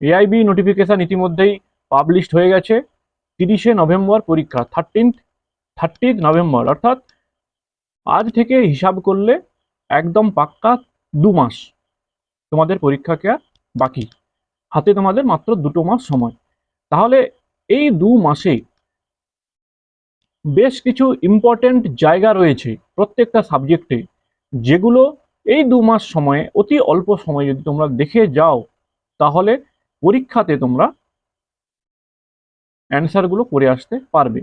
AIB notification ইতিমধ্যেই published হয়ে গেছে। তিরিশে নভেম্বর পরীক্ষা থার্টিন্থ থার্টিথ নভেম্বর, অর্থাৎ আজ থেকে হিসাব করলে একদম পাক্কা দু মাস তোমাদের পরীক্ষাকে বাকি। হাতে তোমাদের মাত্র দুটো মাস সময়। তাহলে এই দু মাসে বেশ কিছু ইম্পর্ট্যান্ট জায়গা রয়েছে প্রত্যেকটা সাবজেক্টে যেগুলো এই দু মাস সময়ে অতি অল্প সময় যদি তোমরা দেখে যাও, তাহলে পরীক্ষাতে তোমরা অ্যান্সারগুলো করে আসতে পারবে।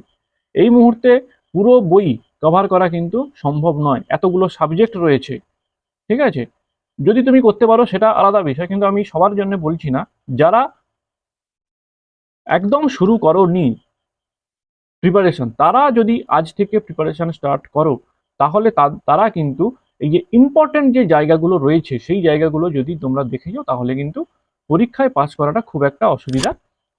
এই মুহূর্তে পুরো বই কভার করা কিন্তু সম্ভব নয়। এতগুলো সাবজেক্ট রয়েছে। ঠিক আছে? যদি তুমি করতে পারো, সেটা আলাদা বিষয়, কিন্তু আমি সবার জন্য বলছি না। যারা একদম শুরু করো নি প্রিপারেশন তারা যদি আজ থেকে প্রিপারেশন স্টার্ট করো, তাহলে তারা কিন্তু এই যে ইম্পর্টেন্ট যে জায়গাগুলো রয়েছে, সেই জায়গাগুলো যদি তোমরা দেখে যাও, তাহলে কিন্তু পরীক্ষায় পাস করাটা খুব একটা অসুবিধা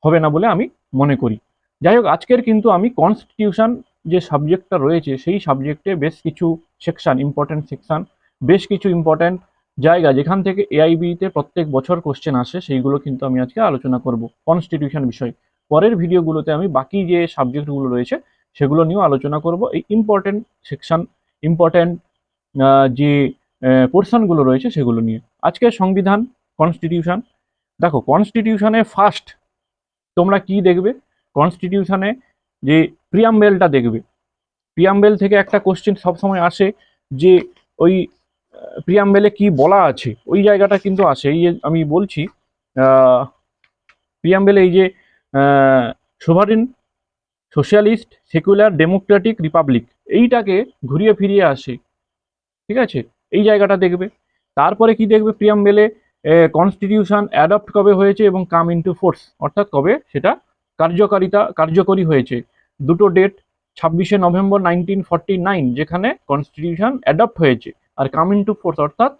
হবে না বলে আমি মনে করি। যাই হোক, আজকের কিন্তু আমি কনস্টিটিউশন যে সাবজেক্টটা রয়েছে, সেই সাবজেক্টে বেশ কিছু সেকশন ইম্পর্টেন্ট সেকশান বেশ কিছু ইম্পর্টেন্ট জায়গা যেখান থেকে এআইবিতে প্রত্যেক বছর কোশ্চেন আসে, সেইগুলো কিন্তু আমি আজকে আলোচনা করব কনস্টিটিউশন বিষয়। পরের ভিডিওগুলোতে আমি বাকি যে সাবজেক্টগুলো রয়েছে, সেগুলো নিয়েও আলোচনা করব। এই ইম্পর্টেন্ট সেকশন ইম্পর্টেন্ট যে পোর্শনগুলো রয়েছে, সেগুলো নিয়ে। আজকের সংবিধান কনস্টিটিউশন দেখো কনস্টিটিউশনে ফার্স্ট তোমরা কি দেখবে? কনস্টিটিউশনে যে প্রিয়াম্বেলটা দেখবে। প্রিয়াম্বেল থেকে একটা কোশ্চেন সবসময় আসে যে ওই প্রিয়াম্বেলে কি বলা আছে? ওই জায়গাটা কিন্তু আসে। এই যে আমি বলছি প্রিয়াম্বেলে এই যে sovereign socialist secular democratic republic এইটাকে ঘুরিয়ে ফিরিয়ে আসে। ঠিক আছে? এই জায়গাটা দেখবে। তারপরে কি দেখবে? প্রিয়াম্বেলে কনস্টিটিউশন অ্যাডপ্ট কবে হয়েছে এবং কাম ইনটু ফোর্স অর্থাৎ কবে? সেটা কার্যকারিতা, কার্যকরী হয়েছে। দুটো ডেট ছাব্বিশে নভেম্বর নাইনটিন নাইন যেখানে কনস্টিটিউশন অ্যাডপ্ট হয়েছে আর কাম ইনটু ফোর্স অর্থাৎ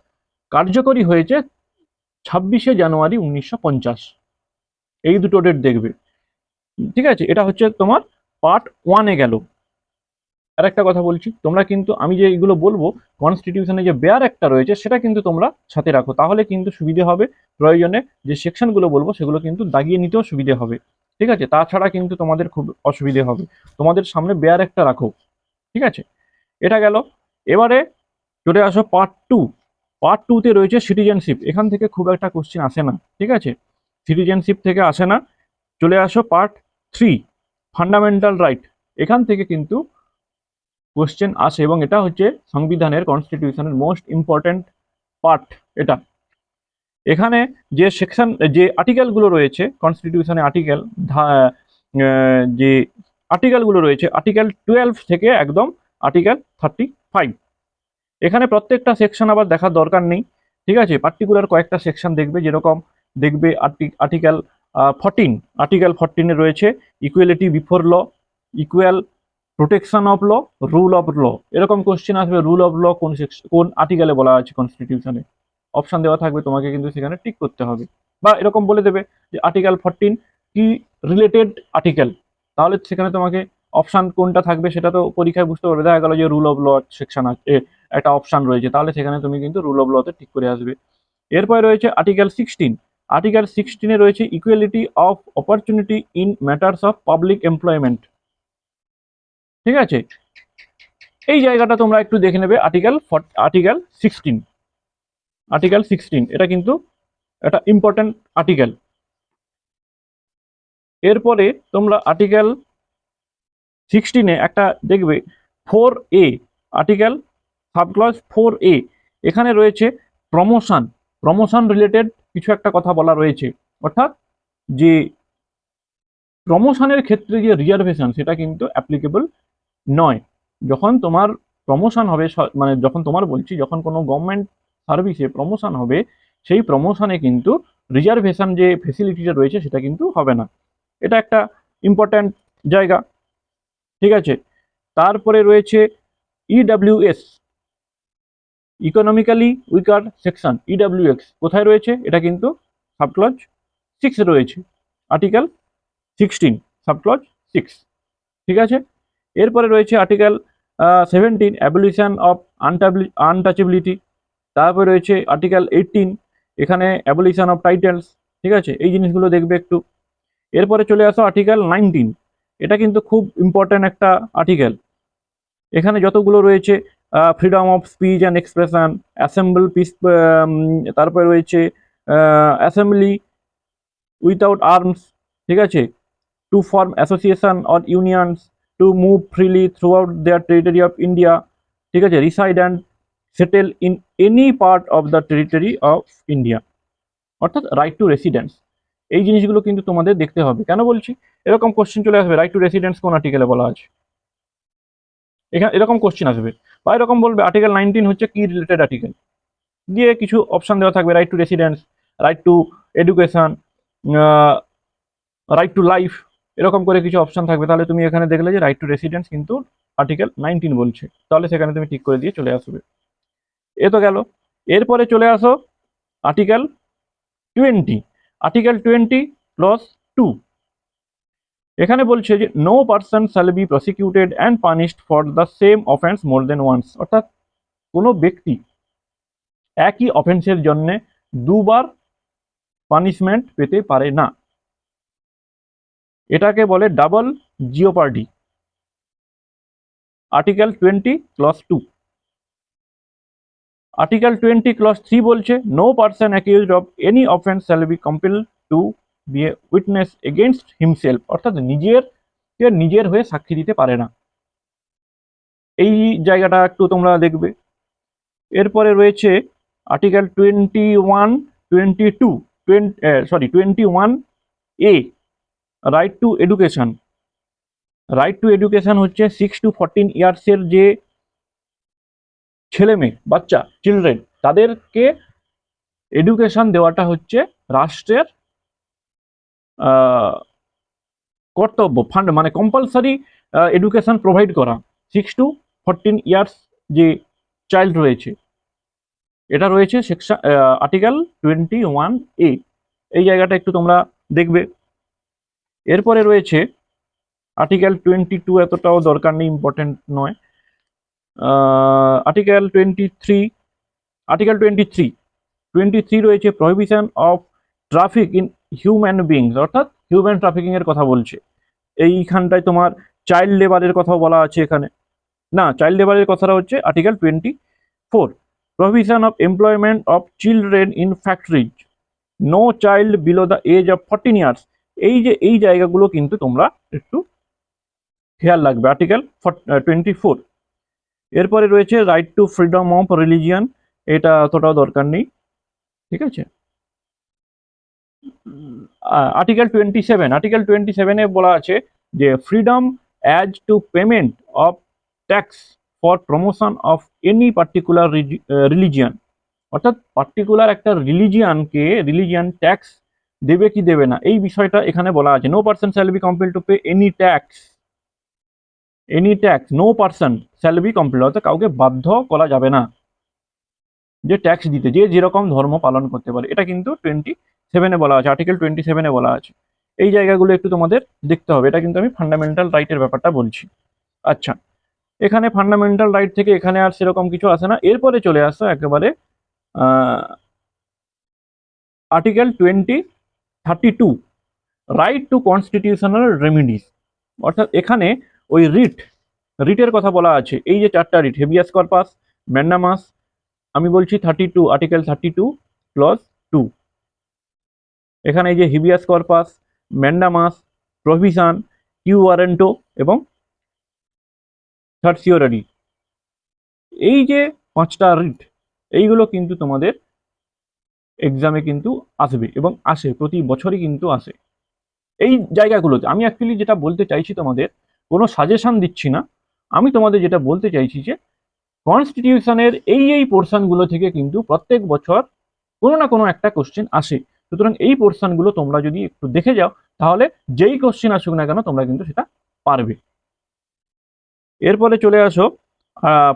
কার্যকরী হয়েছে ছাব্বিশে জানুয়ারি উনিশশো পঞ্চাশ। এই দুটো ডেট দেখবে। ঠিক আছে? এটা হচ্ছে তোমার পার্ট ওয়ানে গেল। আর একটা কথা বলছি, তোমরা কিন্তু, আমি যে এইগুলো বলব কনস্টিটিউশনে যে বেয়ার একটা রয়েছে, সেটা কিন্তু তোমরা সাথে রাখো। তাহলে কিন্তু সুবিধে হবে, প্রয়োজনে যে সেকশনগুলো বলব, সেগুলো কিন্তু দাগিয়ে নিতেও সুবিধে হবে। ঠিক আছে? তাছাড়া কিন্তু তোমাদের খুব অসুবিধে হবে। তোমাদের সামনে বেয়ার একটা রাখো। ঠিক আছে? এটা গেল। এবারে চলে আসো পার্ট টু পার্ট টুতে রয়েছে সিটিজেনশিপ এখান থেকে খুব একটা কোশ্চেন আসে না। ঠিক আছে? সিটিজেনশিপ থেকে আসে না। চলে আসো পার্ট থ্রি ফান্ডামেন্টাল রাইট এখান থেকে কিন্তু কোশ্চেন আসে এবং এটা হচ্ছে সংবিধানের কনস্টিটিউশনের মোস্ট ইম্পর্ট্যান্ট পার্ট এটা। এখানে যে সেকশন যে আর্টিকেলগুলো রয়েছে কনস্টিটিউশনে আর্টিকেল যে আর্টিকেলগুলো রয়েছে আর্টিকেল টুয়েলভ থেকে একদম আর্টিকেল থার্টি ফাইভ এখানে প্রত্যেকটা সেকশন আবার দেখার দরকার নেই, ঠিক আছে? পার্টিকুলার কয়েকটা সেকশন দেখবে, যেরকম দেখবে আর্টিকেল ফর্টিন আর্টিকেল ফর্টিনে রয়েছে equality before law equal protection of law rule of law এরকম কোশ্চেন আসবে রুল অফ ল কোন কোন আর্টিকেলে বলা আছে কনস্টিটিউশনে অপশান দেওয়া থাকবে, তোমাকে কিন্তু সেখানে টিক করতে হবে। বা এরকম বলে দেবে যে আর্টিকেল ফোরটিন কি রিলেটেড আর্টিকেল তাহলে সেখানে তোমাকে অপশান কোনটা থাকবে সেটা তো পরীক্ষায় বুঝতে পারবে। দেখা গেল যে রুল অফ ল সেকশন আছে একটা অপশান রয়েছে, তাহলে সেখানে তুমি কিন্তু রুল অফ লতে ঠিক করে আসবে। এরপরে রয়েছে আর্টিকেল সিক্সটিন আর্টিকেল সিক্সটিনে রয়েছে equality of opportunity in matters of public employment ঠিক আছে? এই জায়গাটা তোমরা একটু দেখে নেবে article article sixteen article sixteen এটা কিন্তু একটা ইম্পর্টেন্ট আর্টিকেল এরপরে তোমরা আর্টিকেল সিক্সটিনে একটা দেখবে four A article subclause four A এখানে রয়েছে প্রমোশন প্রমোশন রিলেটেড কিছু একটা কথা বলা রয়েছে। অর্থাৎ যে প্রমোশনের ক্ষেত্রে যে রিজার্ভেশন সেটা কিন্তু অ্যাপ্লিকেবল নয়। যখন তোমার প্রমোশন হবে মানে যখন তোমার বলছি যখন কোনো গভর্নমেন্ট সার্ভিসে প্রমোশন হবে, সেই প্রমোশনে কিন্তু রিজার্ভেশন যে ফেসিলিটিটা রয়েছে সেটা কিন্তু হবে না। এটা একটা ইম্পর্ট্যান্ট জায়গা। ঠিক আছে? তারপরে রয়েছে EWS economically weaker section EWX কোথায় রয়েছে? এটা কিন্তু সাবক্লজ সিক্স রয়েছে। আর্টিকেল সিক্সটিন সাবক্লজ সিক্স ঠিক আছে? এরপরে রয়েছে article seventeen abolition of untouchability তারপরে রয়েছে আর্টিকেল এইটিন এখানে অ্যাবলিশন অফ টাইটেলস ঠিক আছে? এই জিনিসগুলো দেখবে একটু। এরপরে চলে আসো আর্টিকেল নাইনটিন এটা কিন্তু খুব ইম্পর্ট্যান্ট একটা আর্টিকেল এখানে যতগুলো রয়েছে freedom of speech and expression assemble peace তারপরে রয়েছে অ্যাসেম্বলি উইথাউট আর্মস ঠিক আছে? To form association or unions to move freely throughout their territory of India ঠিক আছে reside and settle in any part of the territory of India অর্থাৎ right to residence এই জিনিসগুলো কিন্তু তোমাদের দেখতে হবে। কেন বলছি? এরকম কোশ্চেন চলে আসবে রাইট টু রেসিডেন্স কোন আর্টিকেলে বলা আছে? এখানে এরকম কোশ্চেন আসবে। বা এরকম বলবে আর্টিকেল নাইনটিন হচ্ছে কি রিলেটেড আর্টিকেল দিয়ে কিছু অপশান দেওয়া থাকবে right to residence right to education right to life এরকম করে কিছু অপশন থাকবে। তাহলে তুমি এখানে দেখলে যে রাইট টু রেসিডেন্স কিন্তু আর্টিকেল নাইনটিন বলছে। তাহলে সেখানে তুমি ঠিক করে দিয়ে চলে আসবে। এ তো গেল। এরপরে চলে আসো article twenty article twenty plus two এখানে বলছে যে no person shall be prosecuted and punished for the same offence more than once অর্থাৎ কোনো ব্যক্তি একই অফেন্সের জন্য দুবার পানিশমেন্ট পেতে পারে না। এটাকে বলে double jeopardy article twenty clause two article twenty clause three বলছে no person accused of any offence shall be compel to be a witness against himself অর্থাৎ নিজের কে নিজের হয়ে সাক্ষী দিতে পারে না। এই জায়গাটা একটু তোমরা দেখবে। এরপরে রয়েছে article twenty one twenty two twenty sorry twenty one A right to education right to education হচ্ছে সিক্স টু ফোরটিন ইয়ার্সের যে ছেলে মেয়ে বাচ্চা চিলড্রেন তাদেরকে এডুকেশন দেওয়াটা হচ্ছে রাষ্ট্রের কর্তব্য ফান্ড মানে কম্পালসারি এডুকেশন প্রোভাইড করা। সিক্স টু ফোরটিন ইয়ার্স যে চাইল্ড রয়েছে। এটা রয়েছে section article twenty one A এই জায়গাটা একটু তোমরা দেখবে। এরপরে রয়েছে আর্টিকেল টোয়েন্টি টু এতটাও দরকার নেই ইম্পর্টেন্ট নয়। Article twenty three article twenty three twenty three রয়েছে prohibition of traffic in human beings অর্থাৎ হিউম্যান ট্রাফিকিংয়ের কথা বলছে। এইখানটায় তোমার চাইল্ড লেবারের কথা বলা আছে এখানে। না চাইল্ড লেবারের কথাটা হচ্ছে article twenty four provision of employment of children in factories no child below the age of fourteen years এই যে, এই জায়গাগুলো কিন্তু তোমরা একটু খেয়াল রাখবে। আর্টিকেল টোয়েন্টি ফোর এরপরে রয়েছে right to freedom of religion এটা অতটাও দরকার নেই। ঠিক আছে? Article twenty seven article twenty সেভেনে বলা আছে যে freedom as to payment of tax for promotion of any particular religion অর্থাৎ পার্টিকুলার একটা রিলিজিয়ানকে রিলিজিয়ান ট্যাক্স দেবে কি দেবে না? এই বিষয়টা এখানে বলা আছে। No person shall be compel to pay any tax any tax no person shall be compel অর্থাৎ কাউকে বাধ্য করা যাবে না। যে ট্যাক্স দিতে, যে যেরকম ধর্ম পালন করতে পারে। এটা কিন্তু টোয়েন্টি সেভেনে বলা আছে আর্টিকেল টোয়েন্টি সেভেনে বলা আছে। এই জায়গাগুলো একটু তোমাদের দেখতে হবে। এটা কিন্তু আমি ফান্ডামেন্টাল রাইটের ব্যাপারটা বলছি। আচ্ছা এখানে ফান্ডামেন্টাল রাইট থেকে এখানে আর সেরকম কিছু আসে না। এরপরে চলে আসো একেবারে article twenty thirty two right to constitutional remedies অর্থাৎ এখানে ওই রিট রিটের কথা বলা আছে। এই যে চারটা রিট হেভিয়াস কর্পাস ম্যান্ডামাস আমি বলছি thirty two article thirty two clause two এখানে এই যে habeas corpus mandamus provision quo warranto এবং থার্ড থার্সিওরারি এই যে পাঁচটা রিট এইগুলো কিন্তু তোমাদের এক্সামে কিন্তু আসবে এবং আসে, প্রতি বছরই কিন্তু আসে। এই জায়গাগুলোতে আমি অ্যাকচুয়ালি যেটা বলতে চাইছি তোমাদের, কোনো সাজেশন দিচ্ছি না। আমি তোমাদের যেটা বলতে চাইছি যে কনস্টিটিউশনের এই এই পোর্শনগুলো থেকে কিন্তু প্রত্যেক বছর কোনো না কোনো একটা কোশ্চেন আসে। সুতরাং এই পোর্শনগুলো তোমরা যদি একটু দেখে যাও, তাহলে যেই কোশ্চেন আসুক না কেন তোমরা কিন্তু সেটা পারবে। এরপরে চলে আসো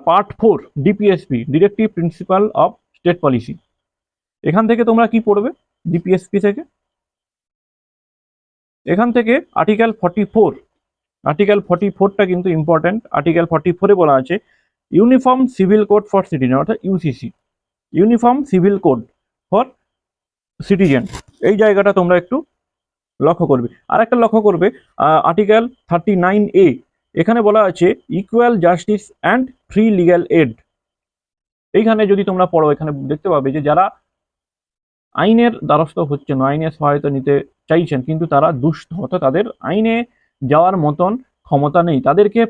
part four DPSP directive principal of state policy এখান থেকে তোমরা কি পড়বে? ডিপিএসপি থেকে? এখান থেকে article forty four article forty ফোরটা কিন্তু ইম্পর্টেন্ট আর্টিকেল ফর্টি ফোরে বলা আছে uniform civil code for citizen অর্থাৎ UCC uniform civil code for citizen এই জায়গাটা তোমরা একটু লক্ষ্য করবে। আর একটা লক্ষ্য করবে আর্টিকেল থার্টি নাইন এ এখানে বলা আছে equal justice and free legal aid এইখানে যদি তোমরা পড়ো, এখানে দেখতে পাবে যে যারা আইনের দ্বারস্থ হচ্ছেন আইনের সহায়তা নিতে চাইছেন, কিন্তু তারা দুস্থ। অর্থাৎ তাদের আইনে যাওয়ার মতন ক্ষমতা নেই। তাদেরকে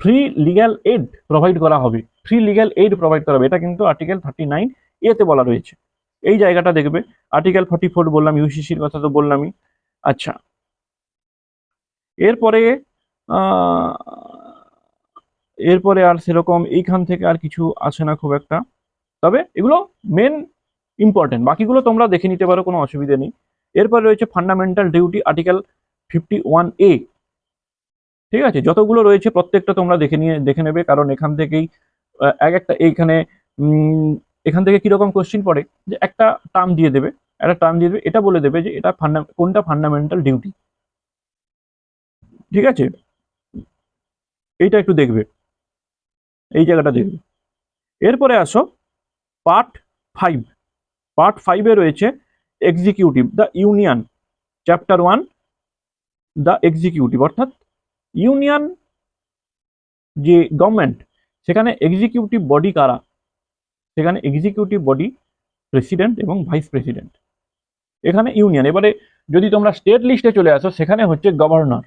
ফ্রি লিগ্যাল এড প্রোভাইড করা হবে। ফ্রি লিগ্যাল এইড প্রোভাইড করা হবে। এটা কিন্তু আর্টিকেল থার্টি নাইন এতে বলা রয়েছে। এই জায়গাটা দেখবে। আর্টিকেল ফর্টি ফোর বললাম ইউসিসির কথা তো বললামই। আচ্ছা। এরপরে এরপরে আর সেরকম এইখান থেকে আর কিছু আসে না খুব একটা। তবে এগুলো মেন ইম্পর্টেন্ট বাকিগুলো তোমরা দেখে নিতে পারো, কোনো অসুবিধে নেই। এরপর রয়েছে fundamental duty article fifty one A ঠিক আছে? যতগুলো রয়েছে, প্রত্যেকটা তোমরা দেখে নিয়ে, দেখে নেবে, কারণ এখান থেকেই এক একটা এইখানে এখান থেকে কীরকম কোশ্চিন পড়ে, যে একটা টার্ম দিয়ে দেবে, একটা টার্ম দিয়ে দেবে, এটা বলে দেবে যে এটা ফান্ডা কোনটা ফান্ডামেন্টাল ডিউটি ঠিক আছে? এইটা একটু দেখবে। এই জায়গাটা দেখবে। এরপরে আসো পার্ট ফাইভ পার্ট ফাইভে রয়েছে executive the union chapter one the executive অর্থাৎ ইউনিয়ন যে গভর্নমেন্ট সেখানে এক্সিকিউটিভ বডি কারা? সেখানে এক্সিকিউটিভ বডি প্রেসিডেন্ট এবং ভাইস প্রেসিডেন্ট এখানে ইউনিয়ন এবারে যদি তোমরা স্টেট লিস্টে চলে আসো, সেখানে হচ্ছে গভর্নর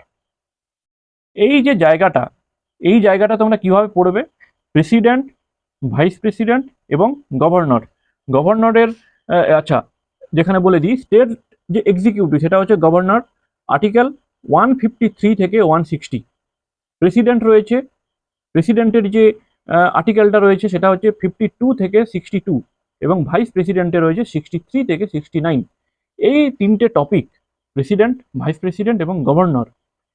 এই যে জায়গাটা, এই জায়গাটা তোমরা কীভাবে পড়বে? প্রেসিডেন্ট ভাইস প্রেসিডেন্ট এবং গভর্নর গভর্নরের আচ্ছা যেখানে বলে দিই স্টেট যে এক্সিকিউটিভ সেটা হচ্ছে governor article one fifty three থেকে ওয়ান সিক্সটি প্রেসিডেন্ট রয়েছে প্রেসিডেন্টের যে আর্টিকেলটা রয়েছে, সেটা হচ্ছে ফিফটি টু থেকে সিক্সটি টু এবং ভাইস প্রেসিডেন্টে রয়েছে সিক্সটি থ্রি থেকে সিক্সটি নাইন এই তিনটে টপিক প্রেসিডেন্ট ভাইস প্রেসিডেন্ট এবং গভর্নর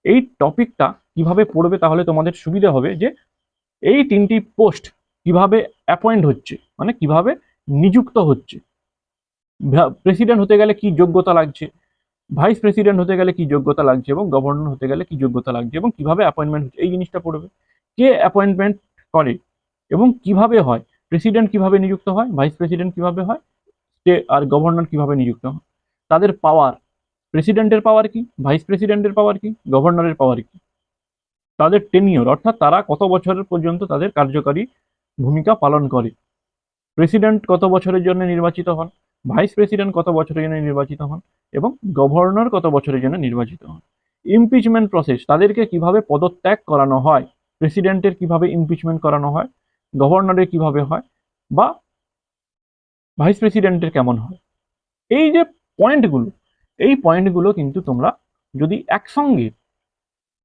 এই টপিকটা কীভাবে পড়বে তাহলে তোমাদের সুবিধা হবে যে, এই তিনটি পোস্ট কীভাবে অ্যাপয়েন্ট হচ্ছে মানে কীভাবে নিযুক্ত হচ্ছে। প্রেসিডেন্ট হতে গেলে কি যোগ্যতা লাগছে? ভাইস প্রেসিডেন্ট হতে গেলে কি যোগ্যতা লাগছে এবং গভর্নর হতে গেলে কি যোগ্যতা লাগছে এবং কীভাবে অ্যাপয়েন্টমেন্ট হচ্ছে? এই জিনিসটা পড়বে। কে অ্যাপয়েন্টমেন্ট করে এবং কীভাবে হয়? প্রেসিডেন্ট কীভাবে নিযুক্ত হয়? ভাইস প্রেসিডেন্ট কীভাবে হয়? স্টে আর গভর্নর কীভাবে নিযুক্ত হয়? তাদের পাওয়ার প্রেসিডেন্টের পাওয়ার কি? ভাইস প্রেসিডেন্টের পাওয়ার কি? গভর্নরের পাওয়ার কি? তাদের টেনিয়র অর্থাৎ তারা কত বছরের পর্যন্ত তাদের কার্যকারী ভূমিকা পালন করে? প্রেসিডেন্ট কত বছরের জন্য নির্বাচিত হন? ভাইস প্রেসিডেন্ট কত বছরের জন্য নির্বাচিত হন এবং গভর্নর কত বছরের জন্য নির্বাচিত হন? ইমপিচমেন্ট প্রসেস, তাদেরকে কীভাবে পদত্যাগ করানো হয়? প্রেসিডেন্টের কীভাবে ইমপিচমেন্ট করানো হয়? গভর্নরের কীভাবে হয়? বা ভাইস প্রেসিডেন্টের কেমন হয়? এই যে পয়েন্টগুলো, এই পয়েন্টগুলো কিন্তু তোমরা যদি একসঙ্গে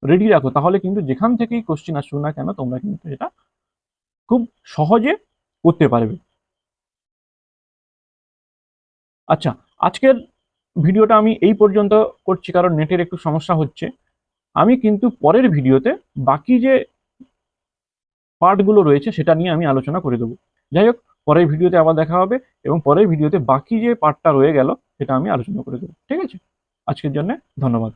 রেডি রাখো, তাহলে কিন্তু যেখান থেকেই কোশ্চেন আসুক না কেন, তোমরা কিন্তু এটা খুব সহজে করতে পারবে। আচ্ছা আজকের ভিডিওটা আমি এই পর্যন্ত করছি কারণ নেটের একটু সমস্যা হচ্ছে। আমি কিন্তু পরের ভিডিওতে বাকি যে পার্টগুলো রয়েছে সেটা নিয়ে আমি আলোচনা করে দেবো। যাই হোক, পরের ভিডিওতে আবার দেখা হবে এবং পরের ভিডিওতে বাকি যে পার্টটা রয়ে গেল সেটা আমি আলোচনা করে দেবো। ঠিক আছে? আজকের জন্য ধন্যবাদ।